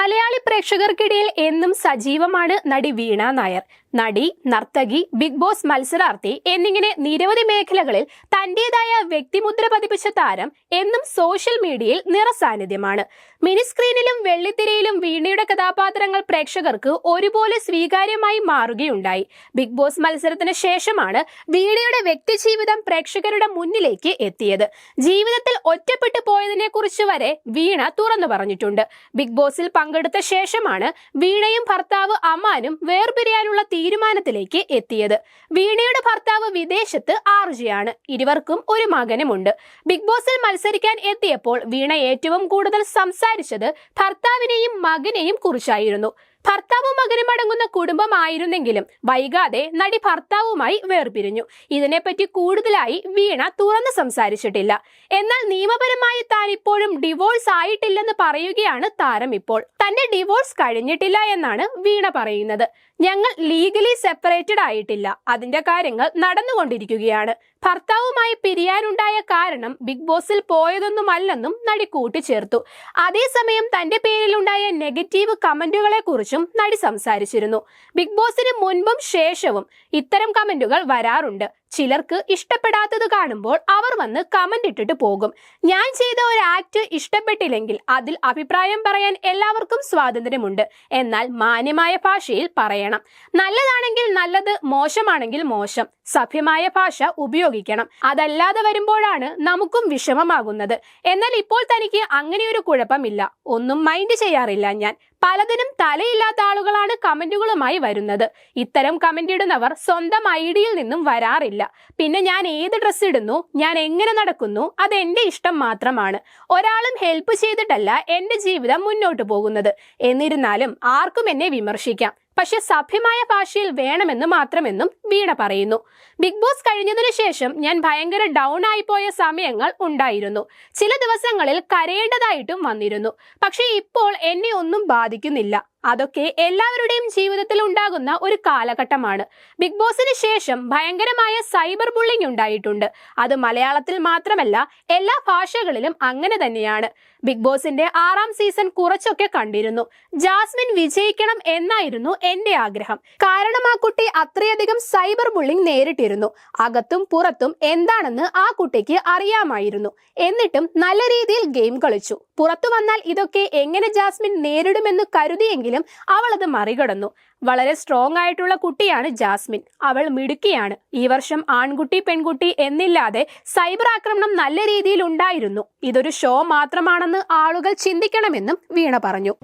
മലയാളി പ്രേക്ഷകർക്കിടയിൽ എന്നും സജീവമാണ് നടി വീണ നായർ. നടി നർത്തകി ബിഗ് ബോസ് മത്സരാർത്ഥി എന്നിങ്ങനെ നിരവധി മേഖലകളിൽ തന്റേതായ വ്യക്തിമുദ്ര പതിപ്പിച്ച താരം എന്നും സോഷ്യൽ മീഡിയയിൽ നിറസാന്നിധ്യമാണ്. മിനിസ്ക്രീനിലും വെള്ളിത്തിരയിലും വീണയുടെ കഥാപാത്രങ്ങൾ പ്രേക്ഷകർക്ക് ഒരുപോലെ സ്വീകാര്യമായി മാറുകയുണ്ടായി. ബിഗ് ബോസ് മത്സരത്തിന് ശേഷമാണ് വീണയുടെ വ്യക്തിജീവിതം പ്രേക്ഷകരുടെ മുന്നിലേക്ക് എത്തിയത്. ജീവിതത്തിൽ ഒറ്റപ്പെട്ടു പോയതിനെ കുറിച്ച് വരെ വീണ തുറന്നു പറഞ്ഞിട്ടുണ്ട്. ബിഗ് ബോസിൽ പങ്കെടുത്ത ശേഷമാണ് വീണയും ഭർത്താവ് അമാനും വേർപിരിയാനുള്ള തീരുമാനത്തിലേക്ക് എത്തിയത്. വീണയുടെ ഭർത്താവ് വിദേശത്ത് ആർജിയാണ്. ഇരുവർക്കും ഒരു മകനുമുണ്ട്. ബിഗ് ബോസിൽ മത്സരിക്കാൻ എത്തിയപ്പോൾ വീണ ഏറ്റവും കൂടുതൽ സംസാരിച്ചത് ഭർത്താവിനെയും മകനെയും കുറിച്ചായിരുന്നു. ഭർത്താവും മകനും അടങ്ങുന്ന കുടുംബമായിരുന്നെങ്കിലും വൈകാതെ നടി ഭർത്താവുമായി വേർപിരിഞ്ഞു. ഇതിനെപ്പറ്റി കൂടുതലായി വീണ തുറന്ന് സംസാരിച്ചിട്ടില്ല. എന്നാൽ നിയമപരമായി താൻ ഇപ്പോഴും ഡിവോഴ്സ് ആയിട്ടില്ലെന്ന് പറയുകയാണ് താരം ഇപ്പോൾ. തന്റെ ഡിവോഴ്സ് കഴിഞ്ഞിട്ടില്ല എന്നാണ് വീണ പറയുന്നത്. ഞങ്ങൾ ലീഗലി സെപ്പറേറ്റഡ് ആയിട്ടില്ല. അതിന്റെ കാര്യങ്ങൾ നടന്നുകൊണ്ടിരിക്കുകയാണ്. ഭർത്താവുമായി പിരിയാനുണ്ടായ കാരണം ബിഗ് ബോസിൽ പോയതൊന്നുമല്ലെന്നും നടി കൂട്ടിച്ചേർത്തു. അതേസമയം തന്റെ പേരിലുണ്ടായ നെഗറ്റീവ് കമന്റുകളെ കുറിച്ചും നടി സംസാരിച്ചിരുന്നു. ബിഗ് ബോസിന് മുൻപും ശേഷവും ഇത്തരം കമന്റുകൾ വരാറുണ്ട്. ചിലർക്ക് ഇഷ്ടപ്പെടാത്തത് കാണുമ്പോൾ അവർ വന്ന് കമന്റ് ഇട്ടിട്ട് പോകും. ഞാൻ ചെയ്ത ഒരു ആക്ട് ഇഷ്ടപ്പെട്ടില്ലെങ്കിൽ അതിൽ അഭിപ്രായം പറയാൻ എല്ലാവർക്കും സ്വാതന്ത്ര്യമുണ്ട്. എന്നാൽ മാന്യമായ ഭാഷയിൽ പറയണം. നല്ലതാണെങ്കിൽ നല്ലത് മോശമാണെങ്കിൽ മോശം. സഭ്യമായ ഭാഷ ഉപയോഗിക്കണം. അതല്ലാതെ വരുമ്പോഴാണ് നമുക്കും വിഷമമാകുന്നത്. എന്നാൽ ഇപ്പോൾ തനിക്ക് അങ്ങനെയൊരു കുഴപ്പമില്ല. ഒന്നും മൈൻഡ് ചെയ്യാറില്ല ഞാൻ. പലതിനും തലയില്ലാത്ത ആളുകളാണ് കമന്റുകളുമായി വരുന്നത്. ഇത്തരം കമന്റ് ഇടുന്നവർ സ്വന്തം ഐഡിയിൽ നിന്നും വരാറില്ല. പിന്നെ ഞാൻ ഏത് ഡ്രസ്സ് ഇടുന്നു ഞാൻ എങ്ങനെ നടക്കുന്നു അത് എന്റെ ഇഷ്ടം മാത്രമാണ്. ഒരാളും ഹെൽപ്പ് ചെയ്തിട്ടല്ല എന്റെ ജീവിതം മുന്നോട്ട് പോകുന്നത്. എന്നിരുന്നാലും ആർക്കും എന്നെ വിമർശിക്കാം. പക്ഷെ സഭ്യമായ ഭാഷയിൽ വേണമെന്ന് മാത്രമെന്നും വീണ പറയുന്നു. ബിഗ് ബോസ് കഴിഞ്ഞതിനു ശേഷം ഞാൻ ഭയങ്കര ഡൗൺ ആയി പോയ സമയങ്ങൾ ഉണ്ടായിരുന്നു. ചില ദിവസങ്ങളിൽ കരയേണ്ടതായിട്ടും വന്നിരുന്നു. പക്ഷെ ഇപ്പോൾ എന്നെ ഒന്നും ബാധിക്കുന്നില്ല. അതൊക്കെ എല്ലാവരുടെയും ജീവിതത്തിൽ ഉണ്ടാകുന്ന ഒരു കാലഘട്ടമാണ്. ബിഗ് ബോസിന് ശേഷം ഭയങ്കരമായ സൈബർ ബുള്ളിംഗ് ഉണ്ടായിട്ടുണ്ട്. അത് മലയാളത്തിൽ മാത്രമല്ല എല്ലാ ഭാഷകളിലും അങ്ങനെ തന്നെയാണ്. ബിഗ് ബോസിന്റെ ആറാം സീസൺ കുറച്ചൊക്കെ കണ്ടിരുന്നു. ജാസ്മിൻ വിജയിക്കണം എന്നായിരുന്നു എന്റെ ആഗ്രഹം. കാരണം ആ കുട്ടി അത്രയധികം സൈബർ ബുള്ളിംഗ് നേരിട്ടിരുന്നു. അകത്തും പുറത്തും എന്താണെന്ന് ആ കുട്ടിക്ക് അറിയാമായിരുന്നു. എന്നിട്ടും നല്ല രീതിയിൽ ഗെയിം കളിച്ചു. പുറത്തു വന്നാൽ ഇതൊക്കെ എങ്ങനെ ജാസ്മിൻ നേരിടുമെന്ന് എങ്കിലും അവൾ അത് മറികടന്നു. വളരെ സ്ട്രോങ് ആയിട്ടുള്ള കുട്ടിയാണ് ജാസ്മിൻ. അവൾ മിടുക്കിയാണ്. ഈ വർഷം ആൺകുട്ടി പെൺകുട്ടി എന്നില്ലാതെ സൈബർ ആക്രമണം നല്ല രീതിയിൽ ഉണ്ടായിരുന്നു. ഇതൊരു ഷോ മാത്രമാണെന്ന് ആളുകൾ ചിന്തിക്കണമെന്നും വീണ പറഞ്ഞു.